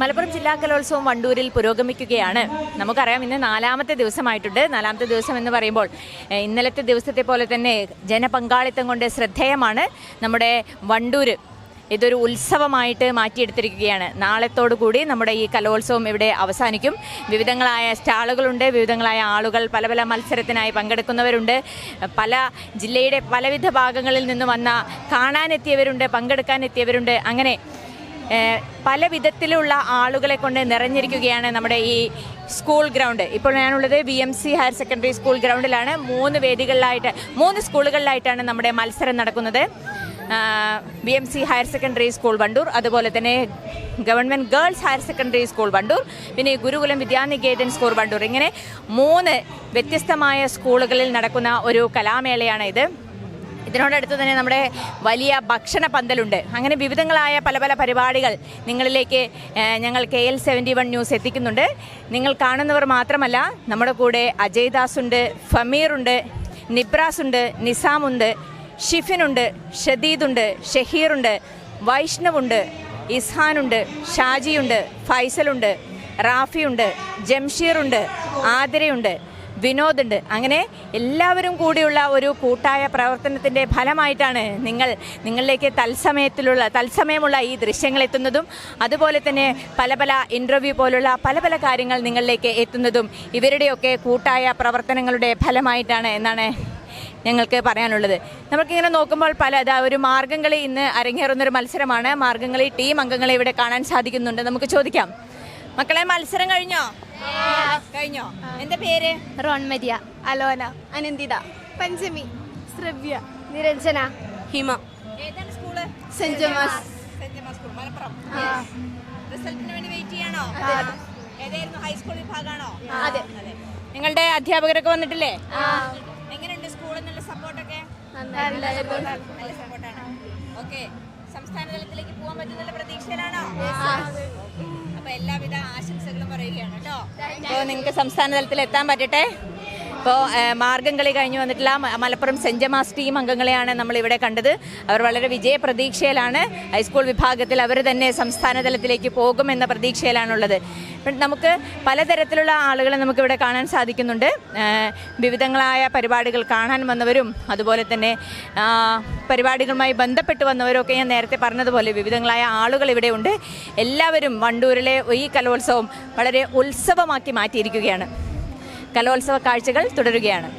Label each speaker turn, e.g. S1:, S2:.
S1: മലപ്പുറം ജില്ലാ കലോത്സവം വണ്ടൂരിൽ പുരോഗമിക്കുകയാണ് നമുക്കറിയാം ഇന്ന് നാലാമത്തെ ദിവസമായിട്ടുണ്ട് നാലാമത്തെ ദിവസം എന്ന് പറയുമ്പോൾ ഇന്നലത്തെ ദിവസത്തെ പോലെ തന്നെ ജനപങ്കാളിത്തം കൊണ്ട് ശ്രദ്ധേയമാണ് നമ്മുടെ വണ്ടൂർ ഇതൊരു ഉത്സവമായിട്ട് മാറ്റിയെടുത്തിരിക്കുകയാണ് നാളത്തോടുകൂടി നമ്മുടെ ഈ കലോത്സവം ഇവിടെ അവസാനിക്കും വിവിധങ്ങളായ സ്റ്റാളുകളുണ്ട് വിവിധങ്ങളായ ആളുകൾ പല പല മത്സരത്തിനായി പങ്കെടുക്കുന്നവരുണ്ട് പല ജില്ലയുടെ പലവിധ ഭാഗങ്ങളിൽ നിന്ന് വന്ന കാണാനെത്തിയവരുണ്ട് പങ്കെടുക്കാനെത്തിയവരുണ്ട് അങ്ങനെ പല വിധത്തിലുള്ള ആളുകളെ കൊണ്ട് നിറഞ്ഞിരിക്കുകയാണ് നമ്മുടെ ഈ സ്കൂൾ ഗ്രൗണ്ട് ഇപ്പോൾ ഞാനുള്ളത് V M C higher secondary school ഗ്രൗണ്ടിലാണ് മൂന്ന് വേദികളിലായിട്ട് മൂന്ന് സ്കൂളുകളിലായിട്ടാണ് നമ്മുടെ മത്സരം നടക്കുന്നത് V M C higher secondary school Wandoor അതുപോലെ തന്നെ government girls higher secondary school Wandoor പിന്നെ ഗുരുകുലം വിദ്യാനികേതൻ സ്കൂൾ വണ്ടൂർ ഇങ്ങനെ മൂന്ന് വ്യത്യസ്തമായ സ്കൂളുകളിൽ നടക്കുന്ന ഒരു കലാമേളയാണ് ഇത് ഇതിനോടടുത്ത് തന്നെ നമ്മുടെ വലിയ ഭക്ഷണ പന്തലുണ്ട് അങ്ങനെ വിവിധങ്ങളായ പല പല പരിപാടികൾ നിങ്ങളിലേക്ക് ഞങ്ങൾ K L seventy one news എത്തിക്കുന്നുണ്ട് നിങ്ങൾ കാണുന്നവർ മാത്രമല്ല നമ്മുടെ കൂടെ അജയ് ദാസ് ഉണ്ട് ഫമീറുണ്ട് നിബ്രാസ് ഉണ്ട് നിസാമുണ്ട് ഷിഫിനുണ്ട് ഷദീദുണ്ട് ഷഹീറുണ്ട് വൈഷ്ണവുണ്ട് ഇസ്ഹാനുണ്ട് ഷാജിയുണ്ട് ഫൈസലുണ്ട് റാഫിയുണ്ട് ജംഷീറുണ്ട് ആതിരയുണ്ട് വിനോദുണ്ട് അങ്ങനെ എല്ലാവരും കൂടിയുള്ള ഒരു കൂട്ടായ പ്രവർത്തനത്തിൻ്റെ ഫലമായിട്ടാണ് നിങ്ങൾ നിങ്ങളിലേക്ക് തത്സമയത്തിലുള്ള തത്സമയമുള്ള ഈ ദൃശ്യങ്ങൾ എത്തുന്നതും അതുപോലെ തന്നെ പല പല ഇൻ്റർവ്യൂ പോലുള്ള പല പല കാര്യങ്ങൾ നിങ്ങളിലേക്ക് എത്തുന്നതും ഇവരുടെയൊക്കെ കൂട്ടായ പ്രവർത്തനങ്ങളുടെ ഫലമായിട്ടാണ് എന്നാണ് ഞങ്ങൾക്ക് പറയാനുള്ളത് നമുക്കിങ്ങനെ നോക്കുമ്പോൾ പല ഇതാ ഒരു മാർഗംകളി ഇന്ന് അരങ്ങേറുന്നൊരു മത്സരമാണ് മാർഗംകളി ടീം അംഗങ്ങളെ ഇവിടെ കാണാൻ സാധിക്കുന്നുണ്ട് നമുക്ക് ചോദിക്കാം മക്കളെ മത്സരം കഴിഞ്ഞോ കഴിഞ്ഞോ എന്റെ പേര് റോൺമരിയ അലോന
S2: അനന്തിത
S3: പഞ്ചമി
S4: ശ്രവ്യ
S5: നിരഞ്ജന
S6: ഹിമ ഏതാണ്
S7: സ്കൂള് സെന്റ് ജോമസ്
S1: വേണ്ടി വെയിറ്റ് അതെ നിങ്ങളുടെ അധ്യാപകരൊക്കെ വന്നിട്ടില്ലേ എങ്ങനെയുണ്ട് സ്കൂളിൽ നല്ല സപ്പോർട്ടൊക്കെ നല്ല സപ്പോർട്ടാണ് സംസ്ഥാന തലത്തിലേക്ക് പോകാൻ പറ്റുന്ന പ്രതീക്ഷയിലാണോ എല്ലാവിധ ആശംസകളും പറയുകയാണ് കേട്ടോ അപ്പോൾ നിങ്ങൾക്ക് സംസ്ഥാന തലത്തിൽ എത്താൻ പറ്റട്ടെ അപ്പോൾ മാർഗം കളി കഴിഞ്ഞ് വന്നിട്ടുള്ള മലപ്പുറം സെൻറ് ജമാസ് ടീം അംഗങ്ങളെയാണ് നമ്മളിവിടെ കണ്ടത് അവർ വളരെ വിജയപ്രതീക്ഷയിലാണ് ഹൈസ്കൂൾ വിഭാഗത്തിൽ അവർ തന്നെ സംസ്ഥാന തലത്തിലേക്ക് പോകുമെന്ന പ്രതീക്ഷയിലാണുള്ളത് നമുക്ക് പലതരത്തിലുള്ള ആളുകളെ നമുക്കിവിടെ കാണാൻ സാധിക്കുന്നുണ്ട് വിവിധങ്ങളായ പരിപാടികൾ കാണാൻ വന്നവരും അതുപോലെ തന്നെ പരിപാടികളുമായി ബന്ധപ്പെട്ട് വന്നവരൊക്കെ ഞാൻ നേരത്തെ പറഞ്ഞതുപോലെ വിവിധങ്ങളായ ആളുകൾ ഇവിടെ ഉണ്ട് എല്ലാവരും വണ്ടൂരിലെ ഈ കലോത്സവം വളരെ ഉത്സവമാക്കി മാറ്റിയിരിക്കുകയാണ് കലോത്സവ കാഴ്ചകൾ തുടരുകയാണ്